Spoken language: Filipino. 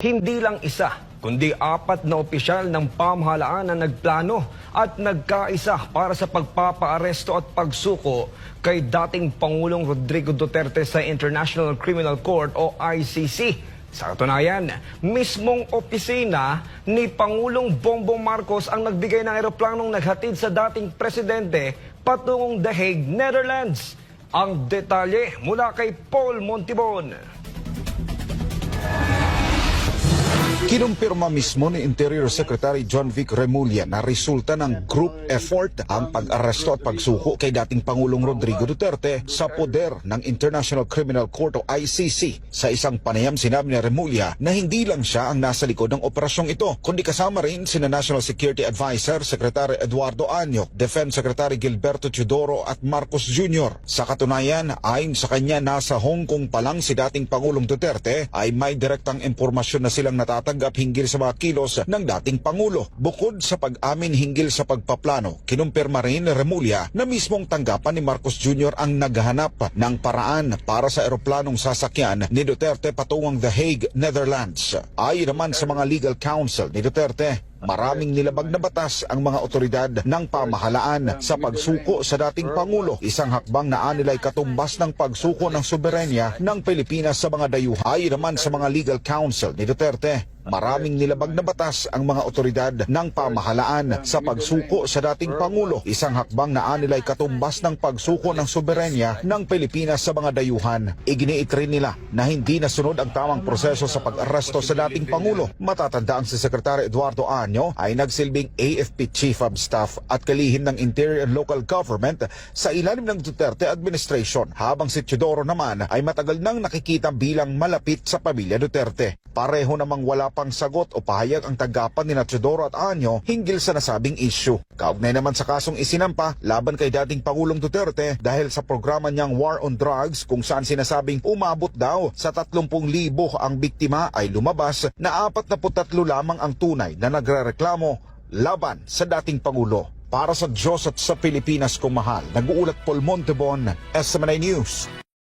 Hindi lang isa, kundi apat na opisyal ng pamahalaan na nagplano at nagkaisa para sa pagpapaaresto at pagsuko kay dating Pangulong Rodrigo Duterte sa International Criminal Court o ICC. Sa katunayan, mismong opisina ni Pangulong Bongbong Marcos ang nagbigay ng eroplanong naghatid sa dating presidente patungong The Hague, Netherlands. Ang detalye mula kay Paul Montibon. Kinumpirma mismo ni Interior Secretary John Vic Remulla na resulta ng group effort ang pag-aresto at pagsuko kay dating Pangulong Rodrigo Duterte sa poder ng International Criminal Court o ICC. Sa isang panayam sinabi ni Remulla na hindi lang siya ang nasa likod ng operasyong ito, kundi kasama rin sina National Security Advisor Secretary Eduardo Anyo, Defense Secretary Gilberto Teodoro at Marcos Jr. Sa katunayan, ayon sa kanya nasa Hong Kong pa lang si dating Pangulong Duterte ay may direktang impormasyon na silang natatanggap hinggil sa mga kilos ng dating Pangulo. Bukod sa pag-amin hinggil sa pagpaplano, kinumpirma rin Remulla na mismong tanggapan ni Marcos Jr. ang naghahanap ng paraan para sa eroplanong sasakyan ni Duterte patungong The Hague, Netherlands. Ayon naman sa mga legal counsel ni Duterte, Maraming nilabag na batas ang mga otoridad ng pamahalaan sa pagsuko sa dating Pangulo. Isang hakbang na anilay katumbas ng pagsuko ng soberenya ng Pilipinas sa mga dayuhan. Ayon naman sa mga legal counsel ni Duterte, maraming nilabag na batas ang mga otoridad ng pamahalaan sa pagsuko sa dating Pangulo. Isang hakbang na anilay katumbas ng pagsuko ng soberenya ng Pilipinas sa mga dayuhan. Iginiit rin nila na hindi nasunod ang tamang proseso sa pag-aresto sa dating Pangulo. Matatandaan si Secretary Eduardo Anyo ay nagsilbing AFP Chief of Staff at kalihim ng Interior and Local Government sa ilalim ng Duterte administration habang si Teodoro naman ay matagal nang nakikita bilang malapit sa pamilya Duterte. Pareho namang wala pang sagot o pahayag ang tanggapan ni Teodoro at Anyo hinggil sa nasabing issue. Kaugnay naman sa kasong isinampa laban kay dating Pangulong Duterte dahil sa programa niyang War on Drugs kung saan sinasabing umabot daw sa 30,000 ang biktima ay lumabas na 43 lamang ang tunay na nagrereklamo laban sa dating Pangulo. Para sa Diyos at sa Pilipinas kung mahal, nag-uulat Paul Montebon, SMNI News.